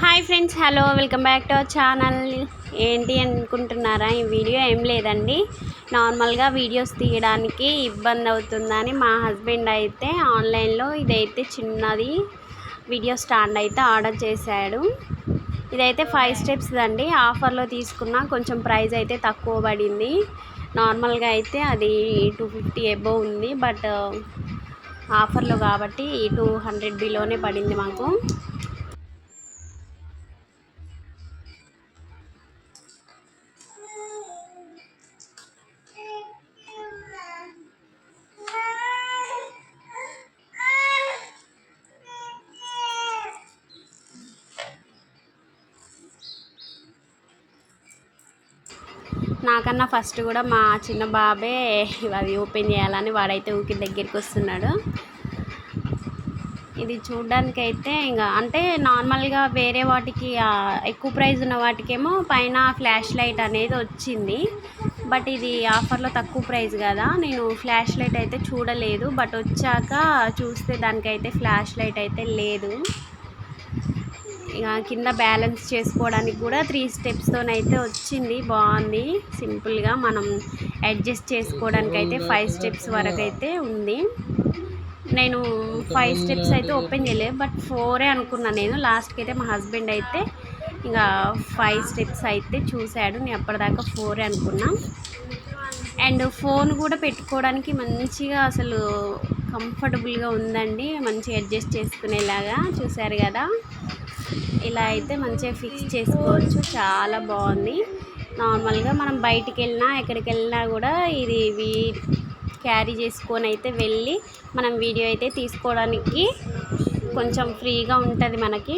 Hi friends hello welcome back to our channel ఏంటి అనుకుంటున్నారా? ఈ వీడియో ఏం లేదండి. నార్మల్గా వీడియోస్ తీయడానికి ఇబ్బంది అవుతుందని మా హస్బెండ్ అయితే ఆన్లైన్లో ఇదైతే చిన్నది వీడియో స్టాండ్ అయితే ఆర్డర్ చేశాడు. ఇదైతే ఫైవ్ స్టెప్స్ అండి. ఆఫర్లో తీసుకున్న కొంచెం ప్రైస్ అయితే తక్కువ పడింది. నార్మల్గా అయితే అది టూ ఫిఫ్టీ ఎబో ఉంది బట్ ఆఫర్లో uh, కాబట్టి టూ హండ్రెడ్ బిలోనే పడింది మాకు. నాకన్నా ఫస్ట్ కూడా మా చిన్న బాబే అది ఓపెన్ చేయాలని వాడైతే ఊకి దగ్గరికి వస్తున్నాడు. ఇది చూడ్డానికి అయితే ఇంకా అంటే నార్మల్గా వేరే వాటికి ఎక్కువ ప్రైస్ ఉన్న వాటికేమో పైన ఫ్లాష్ లైట్ అనేది వచ్చింది. బట్ ఇది ఆఫర్లో తక్కువ ప్రైస్ కదా నేను ఫ్లాష్ లైట్ అయితే చూడలేదు. బట్ వచ్చాక చూస్తే దానికైతే ఫ్లాష్ లైట్ అయితే లేదు. కింద బ్యాలెన్స్ చేసుకోవడానికి కూడా త్రీ స్టెప్స్తోనైతే వచ్చింది. బాగుంది. సింపుల్గా మనం అడ్జస్ట్ చేసుకోవడానికి అయితే ఫైవ్ స్టెప్స్ వరకు అయితే ఉంది. నేను ఫైవ్ స్టెప్స్ అయితే ఓపెన్ చేయలేదు. బట్ ఫోరే అనుకున్నాను నేను. లాస్ట్కి అయితే మా హస్బెండ్ అయితే ఇంకా ఫైవ్ స్టెప్స్ అయితే చూశాడు నేను అప్పటిదాకా ఫోరే అనుకున్నా. అండ్ ఫోన్ కూడా పెట్టుకోవడానికి మంచిగా అసలు కంఫర్టబుల్గా ఉందండి. మంచిగా అడ్జస్ట్ చేసుకునేలాగా చూశారు కదా. ఇలా అయితే మంచిగా ఫిక్స్ చేసుకోవచ్చు. చాలా బాగుంది. నార్మల్గా మనం బయటికి వెళ్ళినా ఎక్కడికి వెళ్ళినా కూడా ఇది వీ క్యారీ చేసుకొని అయితే వెళ్ళి మనం వీడియో అయితే తీసుకోవడానికి కొంచెం ఫ్రీగా ఉంటుంది మనకి.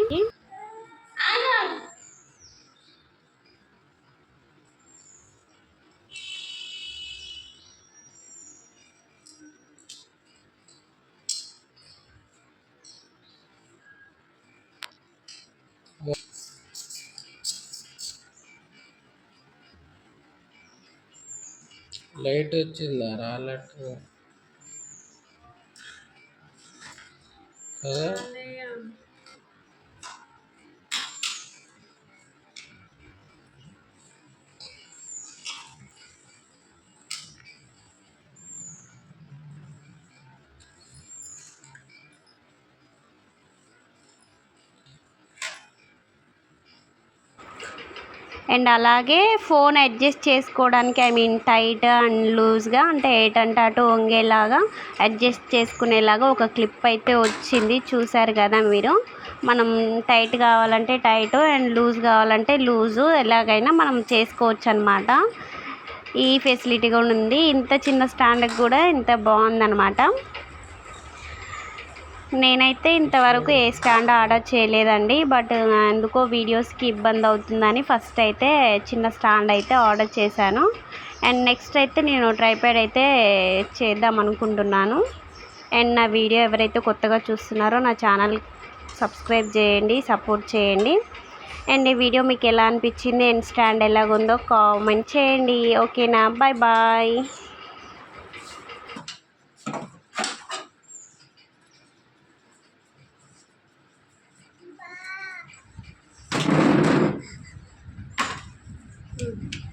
లైట్ వచ్చిందా? రాలట్టు కదా అండ్ అలాగే ఫోన్ అడ్జస్ట్ చేసుకోవడానికి ఐ మీన్ టైట్ అండ్ లూజ్గా అంటే ఏటంటే అటు వంగేలాగా అడ్జస్ట్ చేసుకునేలాగా ఒక క్లిప్ అయితే వచ్చింది. చూసారు కదా మీరు? మనం టైట్ కావాలంటే టైట్ అండ్ లూజ్ కావాలంటే లూజు ఎలాగైనా మనం చేసుకోవచ్చు అనమాట ఈ ఫెసిలిటీ కూడా ఉంది. ఇంత చిన్న స్టాండ్కి కూడా ఇంత బాగుందన్నమాట. నేనైతే ఇంతవరకు ఏ స్టాండ్ ఆర్డర్ చేయలేదండి బట్ ఎందుకో వీడియోస్కి ఇబ్బంది అవుతుందని ఫస్ట్ అయితే చిన్న స్టాండ్ అయితే ఆర్డర్ చేశాను. అండ్ నెక్స్ట్ అయితే నేను ట్రైప్యాడ్ అయితే చేద్దాం అనుకుంటున్నాను. అండ్ నా వీడియో ఎవరైతే కొత్తగా చూస్తున్నారో నా ఛానల్ సబ్స్క్రైబ్ చేయండి సపోర్ట్ చేయండి. అండ్ ఈ వీడియో మీకు ఎలా అనిపించింది అండ్ స్టాండ్ ఎలాగుందో కామెంట్ చేయండి. ఓకేనా? Bye bye. 嗯。